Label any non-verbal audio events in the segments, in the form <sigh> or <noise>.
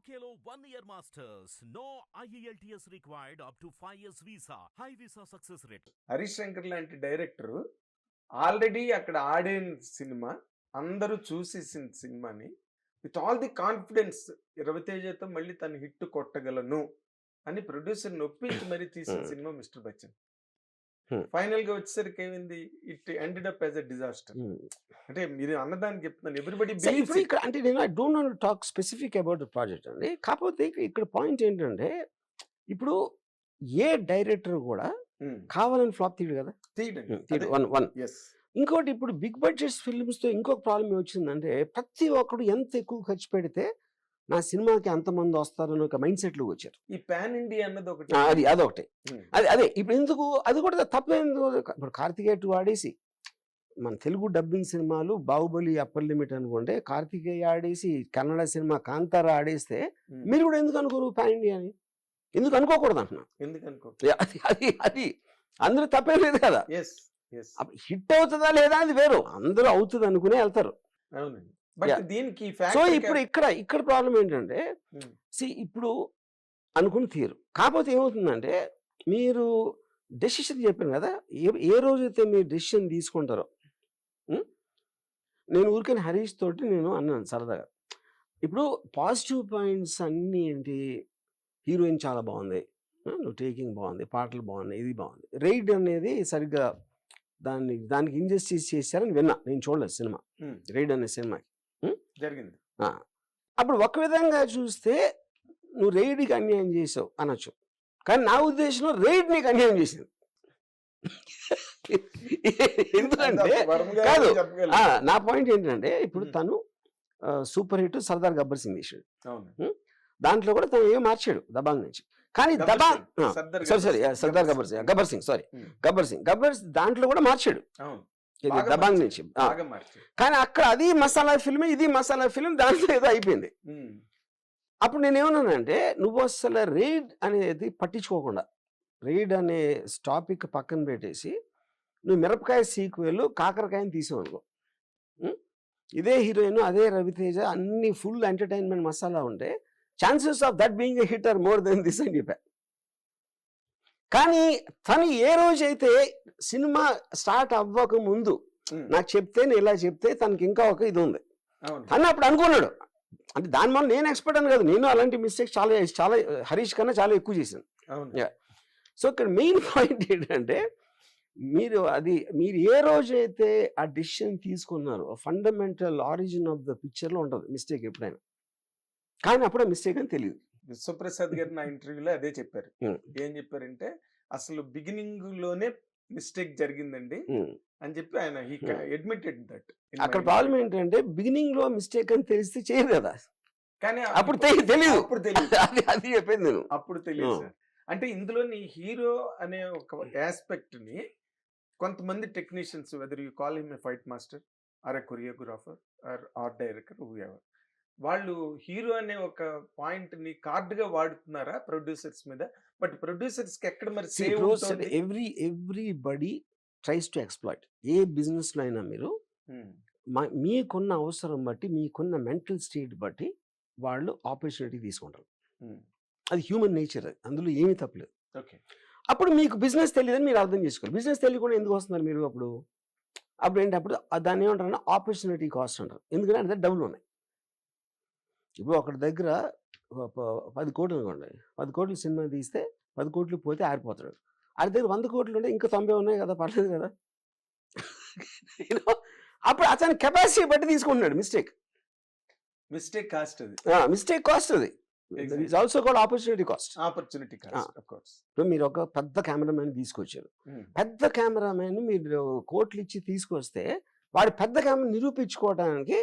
One year masters. No E IELTS required up to 5 years visa. High visa success rate. Harish Shankar లాంటి director already అక్కడ ఆడిన cinema అందరూ చూసేసిన సినిమాని విత్ ఆల్ ది కాన్ఫిడెన్స్ రవితేజతో మళ్ళీ తను హిట్ కొట్టగలను అని ప్రొడ్యూసర్ ఒప్పించి మరి తీసిన Hmm. సినిమా మిస్టర్ బచ్చన్. ఫైనల్గా వచ్చేసరికి ఏమైంది? It ended up as a disaster. అంటే మీరు అన్నదానికి చెప్తున్నాను ఎవ్రీబడి ఇప్పుడు ఇక్కడ అంటే నేను I don't want talk specific about project అండి. కాకపోతే ఇక- ఇక్కడ పాయింట్ ఏంటంటే ఇప్పుడు ఏ డైరెక్టర్ కూడా కావాలని ఫ్లాప్ తీయడు కదా? తీయడండి. One one. ఎస్ ఇంకోటి ఇప్పుడు బిగ్ బడ్జెట్ ఫిల్మ్స్తో ఇంకొక ప్రాబ్లం ఏమొచ్చిందంటే ప్రతి ఒక్కడు ఎంత ఎక్కువ ఖర్చు పెడితే నా సినిమాకి అంతమంది వస్తారని ఒక మైండ్ సెట్లో వచ్చారు. ఈ పాన్ ఇండియా అన్నది ఒకటి. అది అదొకటి. అది అదే ఇప్పుడు ఎందుకు అది కూడా తప్పేందుకు ఇప్పుడు కార్తికేయ టూ ఆడేసి మన తెలుగు డబ్బింగ్ సినిమాలు బాహుబలి అప్పర్ లిమిట్ అనుకోండి కార్తికేయ ఆడేసి కన్నడ సినిమా కాంతార ఆడేస్తే. మీరు కూడా ఎందుకు అనుకోరు పాన్ ఇండియా అని? ఎందుకు అనుకోకూడదు అంటున్నా. ఎందుకు అనుకో అది అది అది. అందరూ తప్పేం లేదు కదా. హిట్ అవుతుందా లేదా అది వేరు. అందరూ అవుతుంది అనుకునే వెళ్తారు. అవునండి. దీనికి సో ఇప్పుడు ఇక్కడ ఇక్కడ ప్రాబ్లం ఏంటంటే. సి ఇప్పుడు అనుకుని తీరు. కాకపోతే ఏమవుతుందంటే మీరు డెసిషన్ చెప్పాను కదా ఏ ఏ రోజైతే మీరు డెసిషన్ తీసుకుంటారో? నేను ఊరికైనా హరీష్ తోటి నేను అన్నాను సరదాగా. ఇప్పుడు పాజిటివ్ పాయింట్స్ అన్నీ ఏంటి? హీరోయిన్ చాలా బాగుంది. నువ్వు టేకింగ్ బాగుంది పాటలు బాగున్నాయి ఇది బాగుంది. రైడ్ అనేది సరిగ్గా దాన్ని దానికి ఇంజస్టిస్ చేశారని విన్నా. నేను చూడలేదు సినిమా. రైడ్ అనే సినిమా జరిగింది. అప్పుడు ఒక విధంగా చూస్తే నువ్వు రైడ్కి అన్యాయం చేసావు అనొచ్చు. కానీ నా ఉద్దేశంలో రైడ్ నీకు అన్యాయం చేసింది. ఎందుకంటే కాదు. నా పాయింట్ ఏంటంటే ఇప్పుడు. తను సూపర్ హిట్ సర్దార్ గబ్బర్ సింగ్ అవును. దాంట్లో కూడా తను ఏం మార్చాడు దబాంగ్ నుంచి. కానీ Dabangg sorry sorry Sardaar Gabbar Singh Gabbar Singh sorry. Gabbar Singh Gabbar దాంట్లో కూడా మార్చాడు. దబాంగ్. నుంచి. కానీ అక్కడ అది మసాలా ఫిల్మ్ ఇది మసాలా ఫిల్మ్ దాంట్లో ఏదో అయిపోయింది. అప్పుడు నేను ఏమన్నానంటే నువ్వు అసలు రైడ్ అనేది పట్టించుకోకుండా రైడ్ అనే టాపిక్ పక్కన పెట్టేసి నువ్వు మిరపకాయ సీక్వెల్ కాకరకాయని తీసావు? ఇదే హీరోయిన్ అదే రవితేజ అన్ని ఫుల్ ఎంటర్టైన్మెంట్ మసాలా ఉంటే chances of that being hit are more than this అని చెప్పా. కానీ తను ఏ రోజైతే సినిమా స్టార్ట్ అవ్వక ముందు నాకు చెప్తే నేను ఇలా చెప్తే తనకి ఇంకా ఒక ఇది ఉంది. అని అప్పుడు అనుకున్నాడు. అంటే దాని వల్ల నేను ఎక్స్పర్ట్ అని కాదు నేను అలాంటి మిస్టేక్స్ చాలా చాలా హరీష్ కన్నా చాలా ఎక్కువ చేశాను. సో ఇక్కడ మెయిన్ పాయింట్ ఏంటంటే మీరు అది మీరు ఏ రోజైతే ఆ డిసిషన్ తీసుకున్నారో ఫండమెంటల్ ఆరిజిన్ ఆఫ్ ద పిక్చర్లో ఉంటుంది మిస్టేక్ ఎప్పుడైనా. కానీ అప్పుడే మిస్టేక్ అని తెలియదు. విశ్వప్రసాద్ గారు నా ఇంటర్వ్యూలో అదే చెప్పారు. ఏం చెప్పారంటే అసలు బిగినింగ్లోనే మిస్టేక్ జరిగిందండి. అని చెప్పి ఆయన. అడ్మిటెడ్ దట్ అక్కడ ప్రాబ్లం ఏంటంటే బిగినింగ్లో మిస్టేక్ అని తెలిస్తే చేయరు కదా కానీ అప్పుడు తెలి- తెలీదు అప్పుడు తెలియదు <laughs> అది అది చెప్పింది నేను అప్పుడు తెలియదు. సార్ అంటే ఇందులోని హీరో అనే ఒక ఆస్పెక్ట్ని కొంతమంది technicians whether you call him a fight master or a choreographer or art director ever వాళ్ళు హీరో అనే ఒక పాయింట్ని కార్డ్గా వాడుతున్నారా ప్రొడ్యూసర్స్ మీద? బట్ ప్రొడ్యూసర్స్కి ఎక్కడ మరి save every everybody tries to exploit. ఏ బిజినెస్లో అయినా మీరు మీకున్న అవసరం బట్టి మీకున్న మెంటల్ స్టేట్ బట్టి వాళ్ళు ఆపర్చునిటీ తీసుకుంటారు. అది హ్యూమన్ నేచర్ అది. అందులో ఏమీ తప్పలేదు ఓకే. అప్పుడు మీకు బిజినెస్ తెలియదని మీరు అర్థం చేసుకోవాలి. బిజినెస్ తెలియకుండా ఎందుకు వస్తున్నారు మీరు అప్పుడు? అప్పుడు ఏంటి? అప్పుడు ఆ దాన్ని ఏమంటారు? ఆపర్చునిటీ కాస్ట్ అంటారు. ఎందుకంటే అంటే డబ్బులు ఉన్నాయి. ఇప్పుడు ఒకటి దగ్గర పది కోట్లు అనుకోండి. పది కోట్లు సినిమా తీస్తే పది కోట్లు పోతే ఆరిపోతాడు. ఆడి దగ్గర వంద కోట్లు ఉంటే ఇంకా తొంభై ఉన్నాయి కదా పర్లేదు కదా? <laughs> అప్పుడు అతని కెపాసిటీ బట్టి తీసుకుంటున్నాడు మిస్టేక్ మిస్టేక్ కాస్ట్ అది. మిస్టేక్ కాస్ట్ అది. Also called opportunity cost opportunity ఇప్పుడు మీరు ఒక పెద్ద కెమెరామ్యాన్ తీసుకొచ్చారు. పెద్ద కెమెరామ్యాన్ మీరు కోట్లు ఇచ్చి తీసుకొస్తే వాడు పెద్ద కెమెరా నిరూపించుకోవడానికి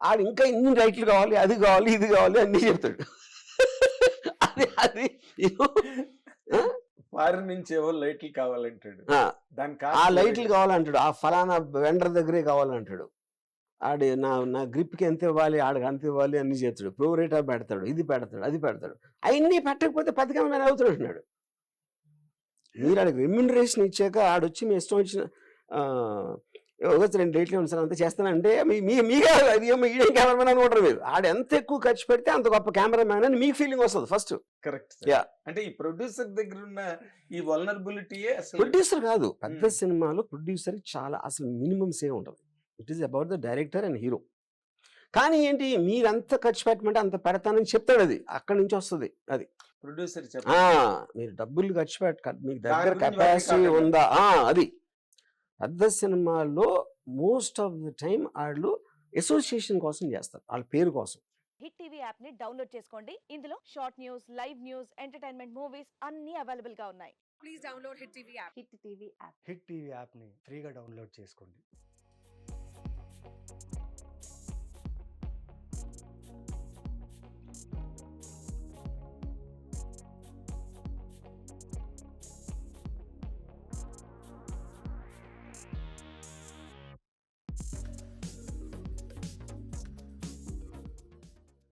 ఆడు ఇంకా ఇన్ని రైట్లు కావాలి అది కావాలి ఇది కావాలి అన్ని చెప్తాడు. అది అది? ఫారిన్ నుంచి ఏవో లైట్లు కావాలంటాడు? ఆ, దాని ఆ లైట్లు కావాలంటాడు. ఆ ఫలానా వెండర్ దగ్గరే కావాలంటాడు. ఆడి నా నా గ్రిప్కి ఎంత ఇవ్వాలి ఆడికి అంత ఇవ్వాలి అన్ని చేస్తాడు ప్రో రేటా పెడతాడు ఇది పెడతాడు అది పెడతాడు. అవన్నీ పెట్టకపోతే పెద్ద కెమెరా అవుతాడు అంటున్నాడు. మీరు ఆడికి రెమ్యునరేషన్ ఇచ్చాక ఆడొచ్చి మీ ఇష్టం వచ్చిన వచ్చి రెండు డేట్లు ఉంది సార్ అంతా చేస్తానంటే మీ మీ మీకే ఈడే కెమెరామెన్ అనుకుంటారు మీరు? ఆడ ఎంత ఎక్కువ ఖర్చు పెడితే అంత గొప్ప కెమెరామ్యాన్ అని మీకు ఫీలింగ్ వస్తుంది ఫస్ట్ కరెక్ట్ Yeah. అంటే ఈ ప్రొడ్యూసర్ దగ్గర ఉన్న ఈ వల్నరబిలిటీయే అసలు ప్రొడ్యూసర్ కాదు పెద్ద Hmm. సినిమాలో ప్రొడ్యూసర్ చాలా అసలు మినిమమ్స్ ఏ ఉంటుంది. It is about the director and hero కానీ ఏంటి మీరు ఎంత ఖర్చు పెట్టమంటే అంత పెడతానని చెప్తాడు అది. అక్కడి నుంచి వస్తుంది అది. ప్రొడ్యూసర్ మీరు డబ్బులు ఖర్చు పెట్ట మీకు దగ్గర కెపాసిటీ. ఉందా? అది. పెద్ద సినిమాల్లో మోస్ట్ ఆఫ్ ద టైం వాళ్ళు అసోసియేషన్ కోసం చేస్తారు వాళ్ళ పేరు కోసం. హిట్ టీవీ యాప్ని డౌన్లోడ్ చేసుకోండి. ఇందులో short news live news entertainment movies అన్ని అవైలబుల్గా ఉన్నాయి. please download Hit TV app. Hit TV app. Hit TV యాప్ని ఫ్రీగా డౌన్లోడ్ చేసుకోండి.